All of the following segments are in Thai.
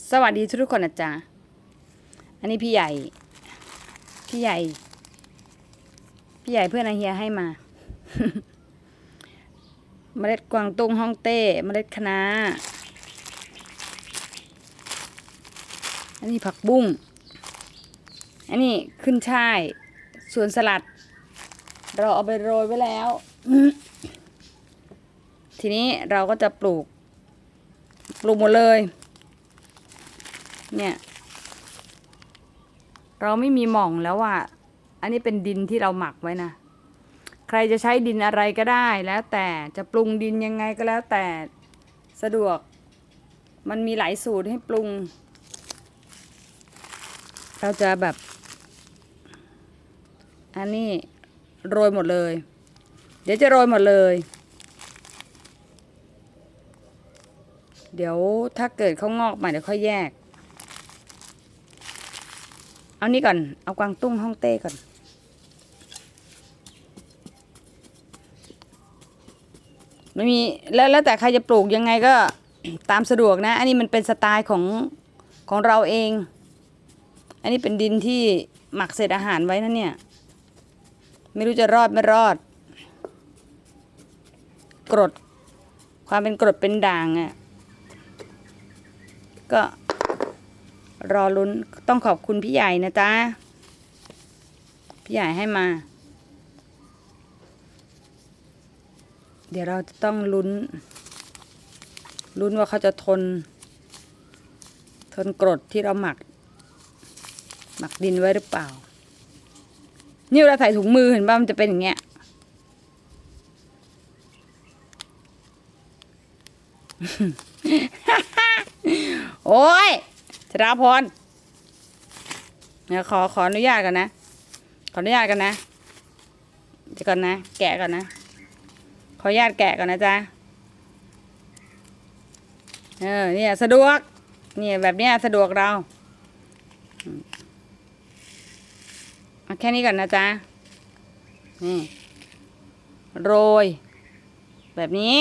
สวัสดีทุกคนนะจ๊ะอันนี้พี่ใหญ่ พี่ใหญ่ พี่ใหญ่เพื่อนอาเฮียให้มาเมล็ดกวางตุ้งฮ่องเต้ เมล็ดคะน้าอันนี้ผักบุ้ง อันนี้ขึ้นช่ายสวนสลัด เราเอาไปโรยไว้แล้ว ทีนี้เราก็จะปลูก ปลูกหมดเลย เนี่ย เราไม่มีหม่องแล้วว่าอันนี้เป็นดินที่เราหมักไว้นะ ใครจะใช้ดินอะไรก็ได้แล้วแต่จะปรุงดินยังไงก็แล้วแต่สะดวก มันมีหลายสูตรให้ปรุง เราจะแบบ อันนี้โรยหมดเลย เดี๋ยวจะโรยหมดเลย เดี๋ยวถ้าเกิดเขางอกใหม่เดี๋ยวค่อยแยก เอานี่ก่อน เอากวางตุ้งฮ่องเต้ก่อน ไม่มีแล้วแล้วแต่ใครจะปลูกยังไงก็ตามสะดวกนะ อันนี้มันเป็นสไตล์ของของเราเอง อันนี้เป็นดินที่หมักเศษอาหารไว้นะเนี่ย ไม่รู้จะรอดไม่รอด กรด ความเป็นกรดเป็นด่างอะ่ะก็ รอลุ้นต้องขอบคุณพี่ใหญ่นะจ๊ะ พี่ใหญ่ให้มา เดี๋ยวเราจะต้องลุ้น ลุ้นว่าเขาจะทน ทนกรดที่เราหมัก หมักดินไว้หรือเปล่า นี่เวลาใส่ถุงมือเห็นป่ะมันจะเป็นอย่างเงี้ยโอ้ย ชราพรเดี๋ยวขอขออนุญาตกันนะ ขออนุญาตกันนะเดี๋ยวก่อนนะ แกะก่อนนะ ขออนุญาตแกะก่อนนะจ๊ะ เออ เนี่ย สะดวก เนี่ยแบบเนี้ยสะดวกเราเอาแค่นี้ก่อนนะจ๊ะ นี่ โรย แบบนี้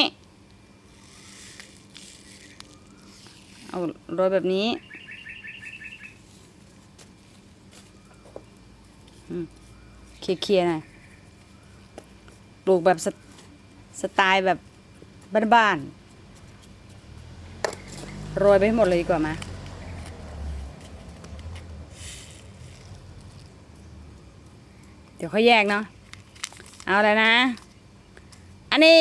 เอาโรยแบบนี้อืม เคลียร์ๆหน่อยปลูกแบบสสไตล์แบบบ้านๆ โรยไปให้หมดเลยดีกว่ามาเดี๋ยวค่อยแยกเนาะ เอาแล้วนะ อันนี้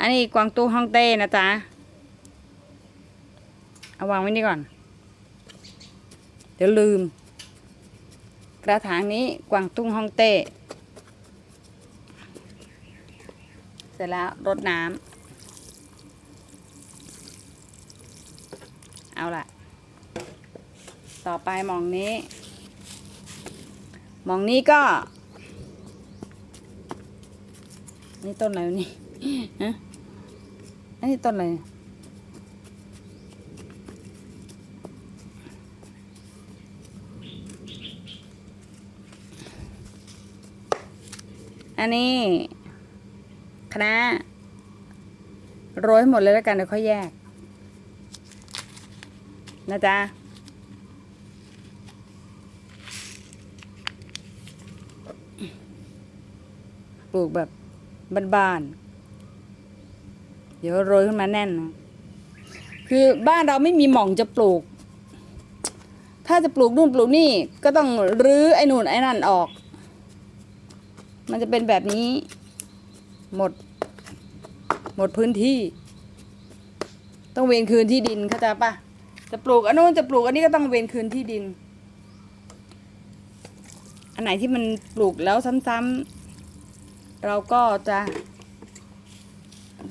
อันนี้กวางตุ้ฮ่องเต้นะจ๊ะ เอาวางไว้นี่ก่อน เดี๋ยวลืม กระถางนี้กวางตุ้งฮ่องเต้ เสร็จแล้วรดน้ำเอาละต่อไปหมองนี้หมองนี้ก็ นี่ต้นอะไรนี่ฮะอันนี้ต้นอะไร อันนี้คณะโรยให้หมดเลยแล้วกันเดี๋ยวค่อยแยก นะจ๊ะปลูกแบบบ้านๆ เดี๋ยวโรยขึ้นมาแน่นนะคือบ้านเราไม่มีหม่องจะปลูก ถ้าจะปลูกนู่นปลูกนี่ ก็ต้องรื้อไอ้นู่นไอ้นั่นออก มันจะเป็นแบบนี้หมด หมดพื้นที่ ต้องเวนคืนที่ดินเข้าใจปะจะปลูกอันนู้นจะปลูกอันนี้ก็ต้องเวนคืนที่ดิน อันไหนที่มันปลูกแล้วซ้ำๆเราก็จะ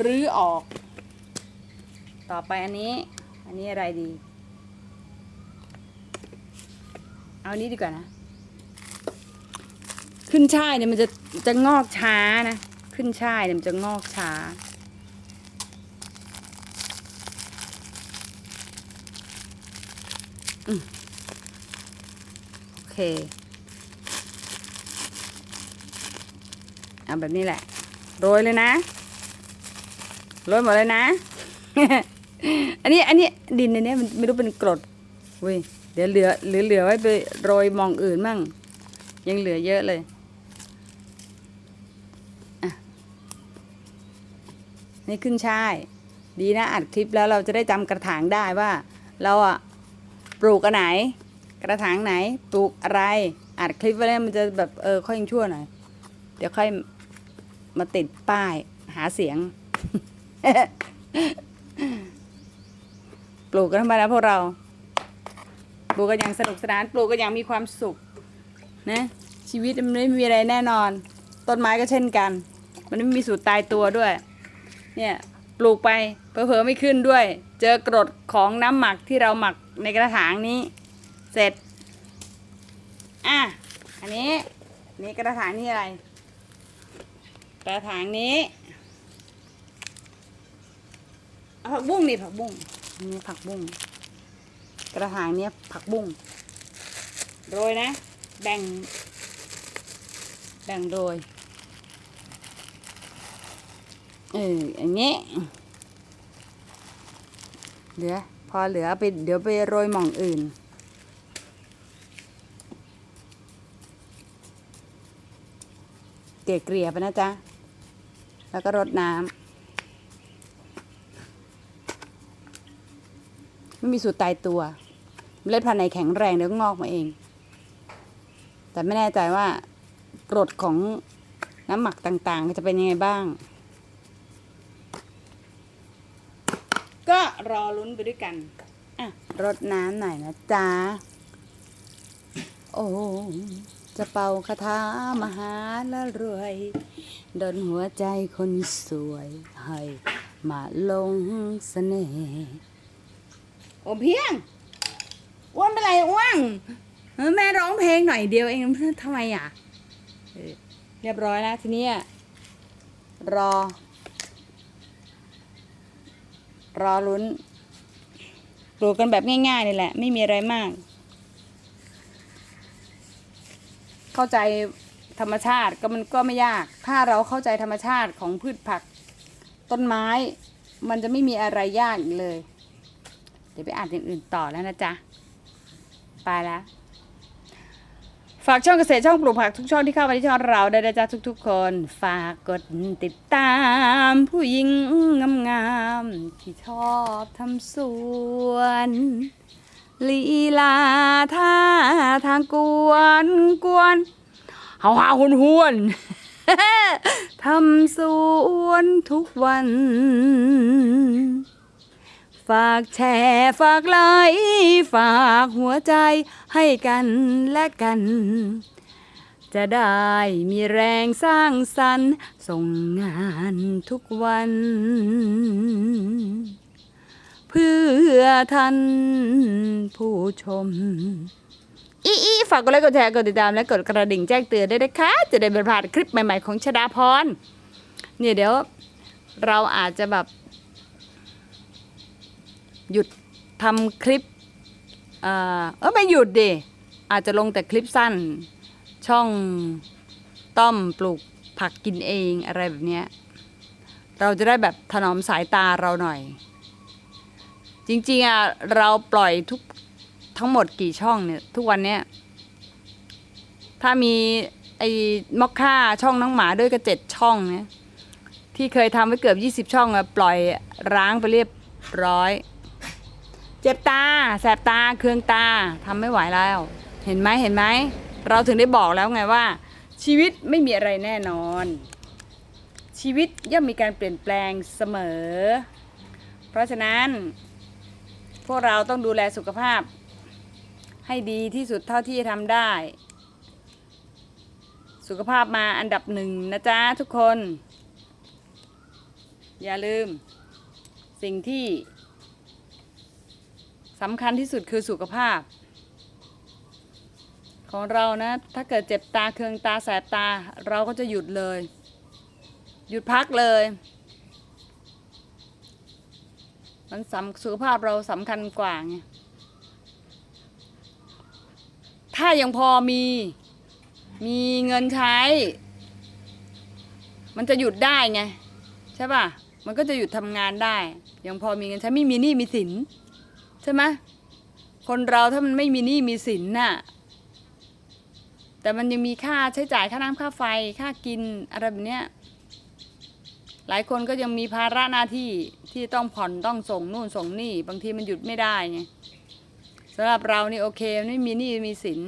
รื้อออก ต่อไปอันนี้ อันนี้อะไรดี เอานี้ดีกว่านะ ขึ้นช่ายเนี่ยมันจะจะงอกช้านะ ขึ้นช่ายเนี่ยมันจะงอกช้าอืมโอเค เอาแบบนี้แหละ โรยเลยนะ โรยหมดเลยนะ อันนี้อันนี้ดินในนี้มันไม่รู้เป็นกรดเว้ยเดี๋ยวเหลือเหลือเหลือไว้ไปโรยมองอื่นมั่งยังเหลือเยอะเลยอะ นี่ขึ้นช่าย ดีนะอัดคลิปแล้วเราจะได้จำกระถางได้ว่า เราอะปลูกอันไหน กระถางไหนปลูกอะไรอัดคลิปไว้แล้วมันจะแบบเออค่อยยังชั่วหน่อยเดี๋ยวค่อยมาติดป้ายหาเสียง ปลูกกันทำไมนะพวกเรา ปลูกกันอย่างสนุกสนานปลูกกันอย่างมีความสุขนะชีวิตมันไม่มีอะไรแน่นอน ต้นไม้ก็เช่นกัน มันไม่มีสูตรตายตัวด้วย เนี่ยปลูกไปเผลอๆไม่ขึ้นด้วย เจอกรดของน้ำหมักที่เราหมักในกระถางนี้ เสร็จ อะ อันนี้ นี่กระถางนี่อะไร กระถางนี้ผักบุ้งนี่ผักบุ้งนี่ผักบุ้งกระถางเนี้ยผักบุ้งโรยนะ แบ่ง แบ่งโรย เอออย่างนี้ เหลือ พอเหลือไปเดี๋ยวไปโรยหม่องอื่น เกลี่ยๆไปนะจ๊ะ แล้วก็รดน้ำไม่มีสูตรตายตัว เมล็ดพันธุ์ไหนแข็งแรงเดี๋ยวก็งอกมาเอง แต่ไม่แน่ใจว่ากรดของน้ำหมักต่างๆ จะเป็นยังไงบ้าง ก็ รอลุ้นไปด้วยกันอะรดน้ำหน่อยนะจ๊ะ โอ้จะเป่าคาถามหาละรวยดนหัวใจคนสวยให้มาลงเสน่ห์โอมเพียงอ้วนเป็นไรอ้วนเออแม่ร้องเพลงหน่อยเดียวเองทำไมอะเออเรียบร้อยแล้วทีเนี้ยรอ รอลุ้นปลูกกันแบบง่ายๆนี่แหละ ไม่มีอะไรมาก เข้าใจธรรมชาติก็มันก็ไม่ยาก ถ้าเราเข้าใจธรรมชาติของพืชผักต้นไม้ มันจะไม่มีอะไรยากเลย เดี๋ยวไปอ่านอย่างอื่นต่อแล้วนะจ๊ะ ไปแล้ว ฝากช่องเกษตรช่องปลูกผักทุกช่องที่เข้ามาที่ช่องเราได้นะจ๊ะทุก ๆ คน ฝากกดติดตาม ผู้หญิงงามๆที่ชอบทำสวนลีลาท่าทางกวนกวนเฮาฮาหุนหวนทำสวนทุกวัน ฝากแชร์ฝากไลค์ฝากหัวใจให้กันและกัน จะได้มีแรงสร้างสรรค์ส่งงานทุกวัน เพื่อท่านผู้ชม อีอีฝากกดไลค์กดแชร์กดติดตามและกดกระดิ่งแจ้งเตือนด้วยนะคะ จะได้ไม่พลาดคลิปใหม่ๆของชดาพรเนี่ยเดี๋ยวเราอาจจะแบบ หยุดทำคลิปเอ่อไม่หยุดดิอาจจะลงแต่คลิปสั้น ช่องต้อมปลูกผักกินเองอะไรแบบเนี้ยเราจะได้แบบถนอมสายตาเราหน่อย จริงๆอะเราปล่อยทุกทั้งหมดกี่ช่องเนี่ย ทุกวันเนี้ยถ้ามีไอ้มอคค่าช่องน้องหมาด้วยก็เจ็ดช่องเนี่ยที่เคยทำไว้เกือบยี่สิบ20 ช่องอะปล่อยร้างไปเรียบร้อย เจ็บตา แสบตา เคืองตาทำไม่ไหวแล้ว เห็นไหมเห็นไหม เราถึงได้บอกแล้วไงว่า ชีวิตไม่มีอะไรแน่นอน ชีวิตย่อมมีการเปลี่ยนแปลงเสมอ เพราะฉะนั้น พวกเราต้องดูแลสุขภาพ ให้ดีที่สุดเท่าที่ทำได้ สุขภาพมาอันดับหนึ่งนะจ๊ะทุกคน อย่าลืม สิ่งที่ สำคัญที่สุดคือสุขภาพ ของเรานะ ถ้าเกิดเจ็บตาเคืองตาแสบตาเราก็จะหยุดเลย หยุดพักเลย มันสำสุขภาพเราสำคัญกว่าไงถ้ายังพอมี มีเงินใช้ มันจะหยุดได้ไง ใช่ป่ะ มันก็จะหยุดทำงานได้ ยังพอมีเงินใช้ไม่มีหนี้มีสิน ใช่ไหมคนเราถ้ามันไม่มีหนี้มีสินน่ะแต่มันยังมีค่าใช้จ่ายค่าน้ำค่าไฟค่ากินอะไรแบบเนี้ยหลายคนก็ยังมีภาระหน้าที่ที่ต้องผ่อนต้องส่งนู่นส่งนี่ บางทีมันหยุดไม่ได้ไงสำหรับเรานี่โอเคไม่มีหนี้มีสิน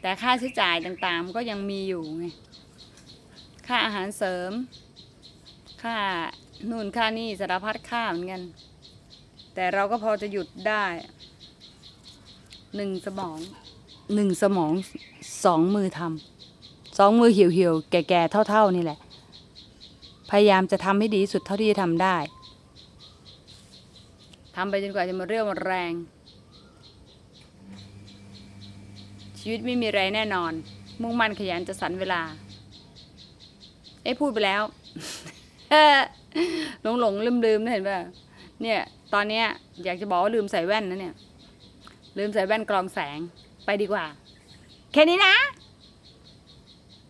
แต่ค่าใช้จ่ายต่างๆก็ยังมีอยู่ไงค่าอาหารเสริม ค่านู่นค่านี่สารพัดค่าเหมือนกัน แต่เราก็พอจะหยุดได้หนึ่งสมองหนึ่งสมองสองมือทำสองมือเหี่ยวๆแก่ๆเท่า ๆ นี่แหละ พยายามจะทำให้ดีที่สุดเท่าที่จะทำได้ทำไปจนกว่าจะหมาเรี่ยวหมดแรง ชีวิตไม่มีอะไรแน่นอน มุ่งมั่นขยันจะสรรเวลา เอ้พูดไปแล้วหลงหลงลืมลืมๆนะเห็นป่ะเนี่ย ตอนเนี้ยอยากจะบอกว่าลืมใส่แว่นนะเนี่ย ลืมใส่แว่นกรองแสงไปดีกว่า แค่นี้นะ